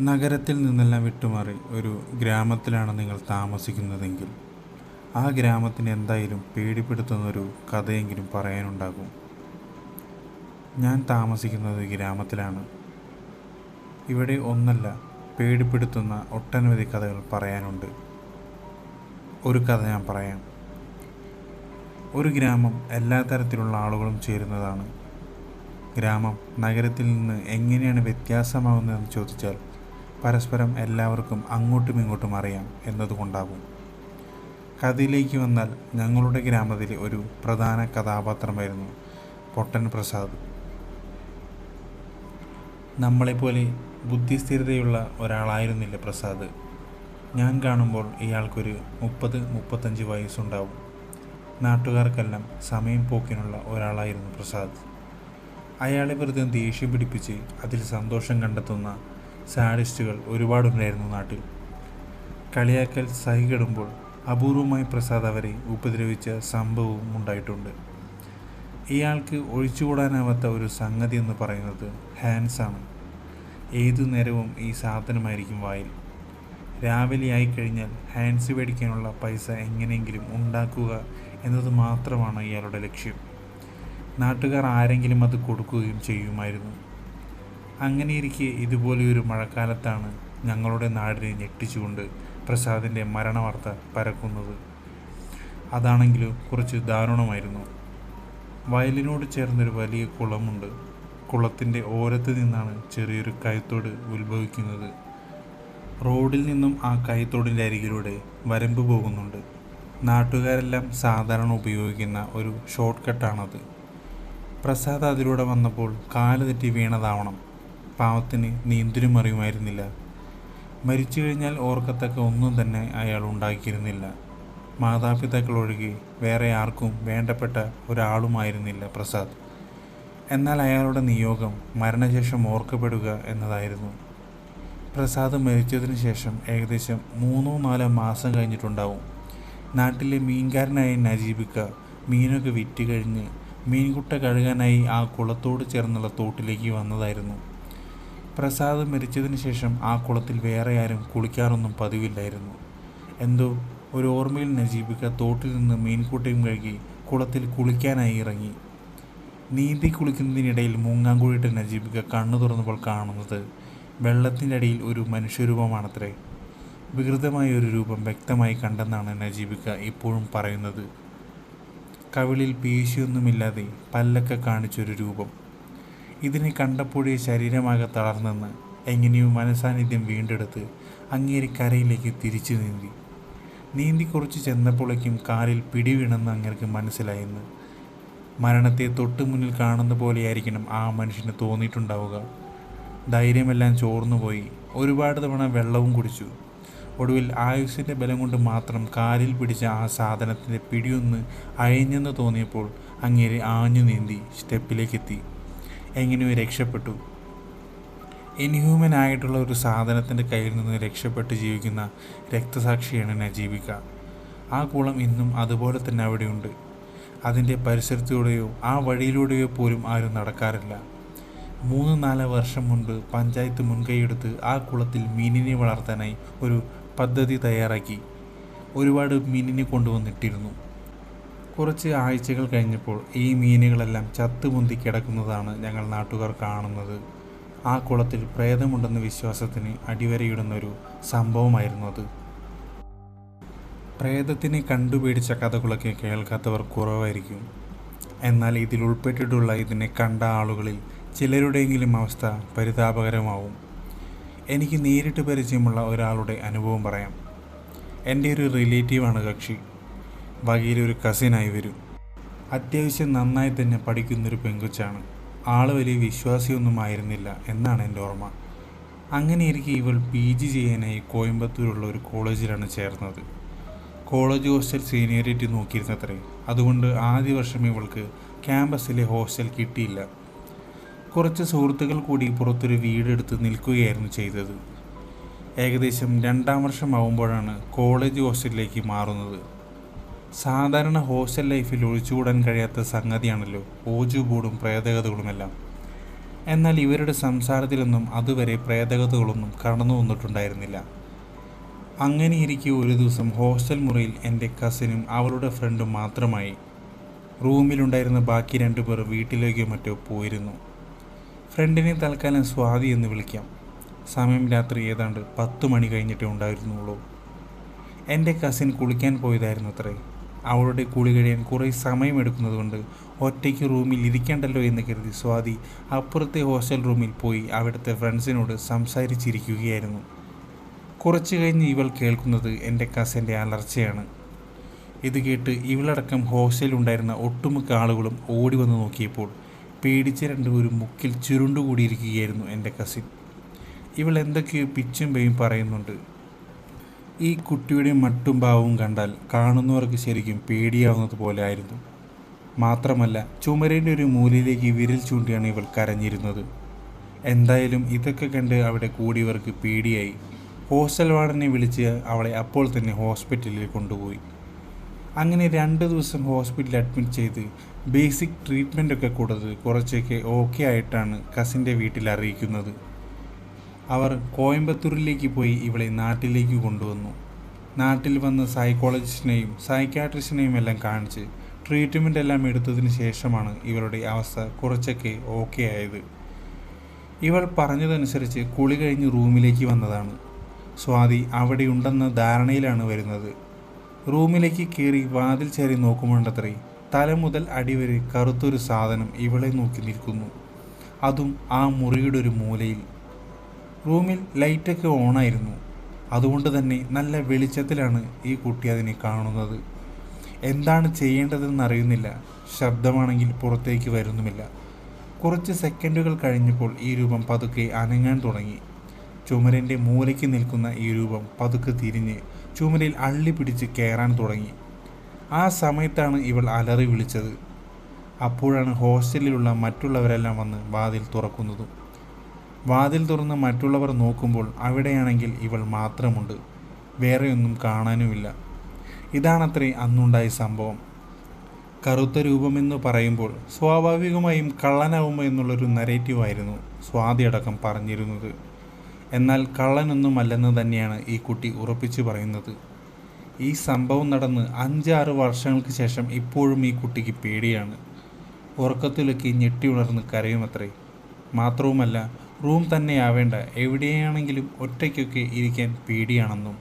നഗരത്തിൽ നിന്നെല്ലാം വിട്ടുമാറി ഒരു ഗ്രാമത്തിലാണ് നിങ്ങൾ താമസിക്കുന്നതെങ്കിൽ ആ ഗ്രാമത്തിന് എന്തായാലും പേടിപ്പെടുത്തുന്നൊരു കഥയെങ്കിലും പറയാനുണ്ടാകും. ഞാൻ താമസിക്കുന്നത് ഗ്രാമത്തിലാണ്. ഇവിടെ ഒന്നല്ല പേടിപ്പെടുത്തുന്ന ഒട്ടനവധി കഥകൾ പറയാനുണ്ട്. ഒരു കഥ ഞാൻ പറയാം. ഒരു ഗ്രാമം എല്ലാ തരത്തിലുള്ള ആളുകളും ചേരുന്നതാണ്. ഗ്രാമം നഗരത്തിൽ നിന്ന് എങ്ങനെയാണ് വ്യത്യാസമാകുന്നതെന്ന് ചോദിച്ചാൽ പരസ്പരം എല്ലാവർക്കും അങ്ങോട്ടും ഇങ്ങോട്ടും അറിയാം എന്നതുകൊണ്ടാകും. കഥയിലേക്ക് വന്നാൽ ഞങ്ങളുടെ ഗ്രാമത്തിലെ ഒരു പ്രധാന കഥാപാത്രമായിരുന്നു പൊട്ടൻ പ്രസാദ്. നമ്മളെപ്പോലെ ബുദ്ധിസ്ഥിരതയുള്ള ഒരാളായിരുന്നില്ല പ്രസാദ്. ഞാൻ കാണുമ്പോൾ ഇയാൾക്കൊരു മുപ്പത് മുപ്പത്തഞ്ച് വയസ്സുണ്ടാവും. നാട്ടുകാർക്കെല്ലാം സമയം പോക്കിനുള്ള ഒരാളായിരുന്നു പ്രസാദ്. അയാളെ വെറുതെ ദേഷ്യം പിടിപ്പിച്ച് അതിൽ സന്തോഷം കണ്ടെത്തുന്ന സാഡിസ്റ്റുകൾ ഒരുപാടുണ്ടായിരുന്നു നാട്ടിൽ. കളിയാക്കൽ സഹികിടുമ്പോൾ അപൂർവമായി പ്രസാദ് അവരെ ഉപദ്രവിച്ച സംഭവവും ഉണ്ടായിട്ടുണ്ട്. ഇയാൾക്ക് ഒഴിച്ചുകൂടാനാവാത്ത ഒരു സംഗതി എന്ന് പറയുന്നത് ഹാൻസാണ്. ഏതു നേരവും ഈ സാധനമായിരിക്കും വായിൽ. രാവിലെ ആയിക്കഴിഞ്ഞാൽ ഹാൻസ് മേടിക്കാനുള്ള പൈസ എങ്ങനെയെങ്കിലും ഉണ്ടാക്കുക എന്നത് മാത്രമാണ് ഇയാളുടെ ലക്ഷ്യം. നാട്ടുകാർ ആരെങ്കിലും അത് കൊടുക്കുകയും ചെയ്യുമായിരുന്നു. അങ്ങനെയിരിക്കെ ഇതുപോലെയൊരു മഴക്കാലത്താണ് ഞങ്ങളുടെ നാടിനെ ഞെട്ടിച്ചുകൊണ്ട് പ്രസാദിന്റെ മരണവാർത്ത പരക്കുന്നത്. അതാണെങ്കിലും കുറച്ച് ദാരുണമായിരുന്നു. വയലിനോട് ചേർന്നൊരു വലിയ കുളമുണ്ട്. കുളത്തിന്റെ ഓരത്ത് നിന്നാണ് ചെറിയൊരു കൈത്തോട് ഉത്ഭവിക്കുന്നത്. റോഡിൽ നിന്നും ആ കൈത്തോടിന്റെ അരികിലൂടെ വരമ്പ് പോകുന്നുണ്ട്. നാട്ടുകാരെല്ലാം സാധാരണ ഉപയോഗിക്കുന്ന ഒരു ഷോർട്ട് കട്ടാണത്. പ്രസാദ് അതിലൂടെ വന്നപ്പോൾ കാൽ തെറ്റി വീണതാവണം. പാവത്തിന് നീന്തലും അറിയുമായിരുന്നില്ല മരിച്ചു കഴിഞ്ഞാൽ ഓർക്കത്തക്ക ഒന്നും തന്നെ അയാൾ ഉണ്ടാക്കിയിരുന്നില്ല. മാതാപിതാക്കൾ ഒഴികെ വേറെ ആർക്കും വേണ്ടപ്പെട്ട ഒരാളുമായിരുന്നില്ല പ്രസാദ്. എന്നാൽ അയാളുടെ നിയോഗം മരണശേഷം ഓർക്കപ്പെടുക എന്നതായിരുന്നു. പ്രസാദ് മരിച്ചതിന് ശേഷം ഏകദേശം മൂന്നോ നാലോ മാസം കഴിഞ്ഞിട്ടുണ്ടാവും. നാട്ടിലെ മീൻകാരനായ നജീബിക്ക മീനൊക്കെ വിറ്റ് കഴിഞ്ഞ് മീൻകുട്ട കഴുകാനായി ആ കുളത്തോട് ചേർന്നുള്ള തോട്ടിലേക്ക് വന്നതായിരുന്നു. പ്രസാദ് മരിച്ചതിന് ശേഷം ആ കുളത്തിൽ വേറെ ആരും കുളിക്കാറൊന്നും പതിവില്ലായിരുന്നു. എന്തോ ഒരു ഓർമ്മയിൽ നജീബിക്ക തോട്ടിൽ നിന്ന് മീൻകൂട്ടയും കഴുകി കുളത്തിൽ കുളിക്കാനായി ഇറങ്ങി. നീന്തി കുളിക്കുന്നതിനിടയിൽ മൂങ്ങാങ്കുഴിയിട്ട് നജീബിക്ക കണ്ണു തുറന്നപ്പോൾ കാണുന്നത് വെള്ളത്തിന്റെ അടിയിൽ ഒരു മനുഷ്യരൂപമാണത്രേ. വികൃതമായ ഒരു രൂപം വ്യക്തമായി കണ്ടെന്നാണ് നജീബിക്ക ഇപ്പോഴും പറയുന്നത്. കവിളിൽ പേശിയൊന്നുമില്ലാതെ പല്ലൊക്കെ കാണിച്ചൊരു രൂപം. ഇതിനെ കണ്ടപ്പോഴേ ശരീരമാകെ തളർന്നെന്ന് എങ്ങനെയോ മനസാന്നിധ്യം വീണ്ടെടുത്ത് അങ്ങേരി കരയിലേക്ക് തിരിച്ചു നീന്തി. നീന്തി കുറച്ച് ചെന്നപ്പോഴേക്കും കാലിൽ പിടിവീണെന്ന് അങ്ങേർക്ക് മനസ്സിലായെന്ന്. മരണത്തെ തൊട്ടു മുന്നിൽ കാണുന്ന പോലെയായിരിക്കണം ആ മനുഷ്യന് തോന്നിയിട്ടുണ്ടാവുക. ധൈര്യമെല്ലാം ചോർന്നുപോയി. ഒരുപാട് തവണ വെള്ളവും കുടിച്ചു. ഒടുവിൽ ആയുസിന്റെ ബലം കൊണ്ട് മാത്രം കാലിൽ പിടിച്ച ആ സാധനത്തിന്റെ പിടിയൊന്ന് അയഞ്ഞെന്ന് തോന്നിയപ്പോൾ അങ്ങേരെ ആഞ്ഞു നീന്തി സ്റ്റെപ്പിലേക്കെത്തി. എങ്ങനെയോ രക്ഷപ്പെട്ടു. ഇൻഹ്യൂമൻ ആയിട്ടുള്ള ഒരു സാധനത്തിന്റെ കയ്യിൽ നിന്ന് രക്ഷപ്പെട്ട് ജീവിക്കുന്ന രക്തസാക്ഷിയാണ് നജീബിക്ക ആ കുളം ഇന്നും അതുപോലെ തന്നെ അവിടെയുണ്ട്. അതിന്റെ പരിസരത്തിലൂടെയോ ആ വഴിയിലൂടെയോ പോലും ആരും നടക്കാറില്ല. മൂന്ന് നാല് വർഷം മുൻപ് പഞ്ചായത്ത് മുൻകൈയെടുത്ത് ആ കുളത്തിൽ മീനിനെ വളർത്താനായി ഒരു പദ്ധതി തയ്യാറാക്കി. ഒരുപാട് മീനിനെ കൊണ്ടുവന്നിട്ടിരുന്നു. കുറച്ച് ആഴ്ചകൾ കഴിഞ്ഞപ്പോൾ ഈ മീനുകളെല്ലാം ചത്തുപൊന്തി കിടക്കുന്നതാണ് ഞങ്ങൾ നാട്ടുകാർ കാണുന്നത്. ആ കുളത്തിൽ പ്രേതമുണ്ടെന്ന വിശ്വാസത്തിന് അടിവരയിടുന്നൊരു സംഭവമായിരുന്നു അത്. പ്രേതത്തിനെ കണ്ടുപേടിച്ച കഥകളൊക്കെ കേൾക്കാത്തവർ കുറവായിരിക്കും. എന്നാൽ ഇതിൽ ഉൾപ്പെട്ടിട്ടുള്ള ഇതിനെ കണ്ട ആളുകളിൽ ചിലരുടെയെങ്കിലും അവസ്ഥ പരിതാപകരമാവും. എനിക്ക് നേരിട്ട് പരിചയമുള്ള ഒരാളുടെ അനുഭവം പറയാം. എന്റെ ഒരു റിലേറ്റീവാണ് കക്ഷി. വകയിലൊരു കസിനായി വരും. അത്യാവശ്യം നന്നായി തന്നെ പഠിക്കുന്നൊരു പെങ്കുച്ചാണ്. ആൾ വലിയ വിശ്വാസിയൊന്നും ആയിരുന്നില്ല എന്നാണ് എന്റെ ഓർമ്മ. അങ്ങനെയിരിക്കെ ഇവൾ പി ജി ചെയ്യാനായി കോയമ്പത്തൂരുള്ള ഒരു കോളേജിലാണ് ചേർന്നത്. കോളേജ് ഹോസ്റ്റൽ സീനിയറിറ്റി നോക്കിയിരുന്നത്രേ. അതുകൊണ്ട് ആദ്യ വർഷം ഇവൾക്ക് ക്യാമ്പസിലെ ഹോസ്റ്റൽ കിട്ടിയില്ല. കുറച്ച് സുഹൃത്തുക്കൾ കൂടി പുറത്തൊരു വീടെടുത്ത് നിൽക്കുകയായിരുന്നു ചെയ്തത്. ഏകദേശം രണ്ടാം വർഷം ആവുമ്പോഴാണ് കോളേജ് ഹോസ്റ്റലിലേക്ക് മാറുന്നത്. സാധാരണ ഹോസ്റ്റൽ ലൈഫിൽ ഒഴിച്ചുകൂടാൻ കഴിയാത്ത സംഗതിയാണല്ലോ ഓജു ബോർഡും പ്രേതകഥകളുമെല്ലാം. എന്നാൽ ഇവരുടെ സംസാരത്തിലൊന്നും അതുവരെ പ്രേതകതകളൊന്നും കടന്നു വന്നിട്ടുണ്ടായിരുന്നില്ല. അങ്ങനെ ഇരിക്കെ ഒരു ദിവസം ഹോസ്റ്റൽ മുറിയിൽ എന്റെ കസിനും അവളുടെ ഫ്രണ്ടും മാത്രമായി റൂമിലുണ്ടായിരുന്ന ബാക്കി രണ്ടുപേർ വീട്ടിലേക്കോ മറ്റോ പോയിരുന്നു. ഫ്രണ്ടിനെ തൽക്കാലം സ്വാതി എന്ന് വിളിക്കാം. സമയം രാത്രി ഏതാണ്ട് പത്ത് മണി കഴിഞ്ഞിട്ടേ ഉണ്ടായിരുന്നുള്ളൂ. എന്റെ കസിൻ കുളിക്കാൻ പോയതായിരുന്നു അത്രേ അവളുടെ കൂളി കഴിയാൻ കുറേ സമയമെടുക്കുന്നതുകൊണ്ട് ഒറ്റയ്ക്ക് റൂമിൽ ഇരിക്കണ്ടല്ലോ എന്ന് കരുതി സ്വാതി അപ്പുറത്തെ ഹോസ്റ്റൽ റൂമിൽ പോയി അവിടുത്തെ ഫ്രണ്ട്സിനോട് സംസാരിച്ചിരിക്കുകയായിരുന്നു. കുറച്ച് കഴിഞ്ഞ് ഇവൾ കേൾക്കുന്നത് എന്റെ കസിന്റെ അലർച്ചയാണ്. ഇത് കേട്ട് ഇവളടക്കം ഹോസ്റ്റലിലുണ്ടായിരുന്ന ഒട്ടുമിക്ക ആളുകളും ഓടി വന്ന് നോക്കിയപ്പോൾ പേടിച്ച രണ്ടുപേരും മുക്കിൽ ചുരുണ്ടുകൂടിയിരിക്കുകയായിരുന്നു എന്റെ കസിൻ ഇവൾ എന്തൊക്കെയോ പിച്ചും പേയും പറയുന്നുണ്ട്. ഈ കുട്ടിയുടെ മട്ടും ഭാവവും കണ്ടാൽ കാണുന്നവർക്ക് ശരിക്കും പേടിയാവുന്നത് പോലെ ആയിരുന്നു. മാത്രമല്ല ചുമരിന്റെ ഒരു മൂലയിലേക്ക് വിരൽ ചൂണ്ടിയാണ് ഇവൾ കരഞ്ഞിരുന്നത്. എന്തായാലും ഇതൊക്കെ കണ്ട് അവിടെ കൂടിയവർക്ക് പേടിയായി. ഹോസ്റ്റൽ വാർഡനെ വിളിച്ച് അവളെ അപ്പോൾ തന്നെ ഹോസ്പിറ്റലിൽ കൊണ്ടുപോയി. അങ്ങനെ രണ്ട് ദിവസം ഹോസ്പിറ്റലിൽ അഡ്മിറ്റ് ചെയ്ത് ബേസിക് ട്രീറ്റ്മെന്റ് ഒക്കെ കൊടുത്ത് കുറച്ചൊക്കെ ഓക്കെ ആയിട്ടാണ് കസിന്റെ വീട്ടിൽ അറിയിക്കുന്നത്. അവർ കോയമ്പത്തൂരിലേക്ക് പോയി ഇവളെ നാട്ടിലേക്ക് കൊണ്ടുവന്നു. നാട്ടിൽ വന്ന് സൈക്കോളജിസ്റ്റിനെയും സൈക്യാട്രിസ്റ്റിനെയും എല്ലാം കാണിച്ച് ട്രീറ്റ്മെന്റ് എല്ലാം എടുത്തതിന് ശേഷമാണ് ഇവരുടെ അവസ്ഥ കുറച്ചൊക്കെ ഓക്കെ ആയത്. ഇവൾ പറഞ്ഞതനുസരിച്ച് കുളി കഴിഞ്ഞ് റൂമിലേക്ക് വന്നതാണ്. സ്വാതി അവിടെയുണ്ടെന്ന ധാരണയിലാണ് വരുന്നത്. റൂമിലേക്ക് കയറി വാതിൽ ചേരി നോക്കുമ്പോണ്ടത്രേ തല മുതൽ അടിവരെ കറുത്തൊരു സാധനം ഇവളെ നോക്കി നിൽക്കുന്നു. അതും ആ മുറിയുടെ ഒരു മൂലയിൽ. റൂമിൽ ലൈറ്റൊക്കെ ഓണായിരുന്നു. അതുകൊണ്ട് തന്നെ നല്ല വെളിച്ചത്തിലാണ് ഈ കുട്ടി അതിനെ കാണുന്നത്. എന്താണ് ചെയ്യേണ്ടതെന്ന് അറിയുന്നില്ല. ശബ്ദമാണെങ്കിൽ പുറത്തേക്ക് വരുന്നുമില്ല. കുറച്ച് സെക്കൻഡുകൾ കഴിഞ്ഞപ്പോൾ ഈ രൂപം പതുക്കെ അനങ്ങാൻ തുടങ്ങി. ചുമരിന്റെ മൂലയ്ക്ക് നിൽക്കുന്ന ഈ രൂപം പതുക്കെ തിരിഞ്ഞ് ചുമരിൽ അള്ളി പിടിച്ച് കയറാൻ തുടങ്ങി. ആ സമയത്താണ് ഇവൾ അലറി വിളിച്ചത്. അപ്പോഴാണ് ഹോസ്റ്റലിലുള്ള മറ്റുള്ളവരെല്ലാം വന്ന് വാതിൽ തുറക്കുന്നതും. വാതിൽ തുറന്ന് മറ്റുള്ളവർ നോക്കുമ്പോൾ അവിടെയാണെങ്കിൽ ഇവൾ മാത്രമുണ്ട്. വേറെയൊന്നും കാണാനുമില്ല. ഇതാണത്രേ അന്നുണ്ടായ സംഭവം. കറുത്ത രൂപമെന്ന് പറയുമ്പോൾ സ്വാഭാവികമായും കള്ളനാവുമോ എന്നുള്ളൊരു നരേറ്റീവായിരുന്നു സ്വാതി അടക്കം പറഞ്ഞിരുന്നത്. എന്നാൽ കള്ളനൊന്നുമല്ലെന്ന് തന്നെയാണ് ഈ കുട്ടി ഉറപ്പിച്ചു പറയുന്നത്. ഈ സംഭവം നടന്ന് അഞ്ചാറ് വർഷങ്ങൾക്ക് ശേഷം ഇപ്പോഴും ഈ കുട്ടിക്ക് പേടിയാണ്. ഉറക്കത്തിലൊക്കെ ഞെട്ടി ഉണർന്ന് കരയുമത്രേ. മാത്രവുമല്ല റൂം തന്നെയാവേണ്ട. എവിടെയാണെങ്കിലും ഒറ്റയ്ക്കൊക്കെ ഇരിക്കാൻ പേടിയാണെന്നും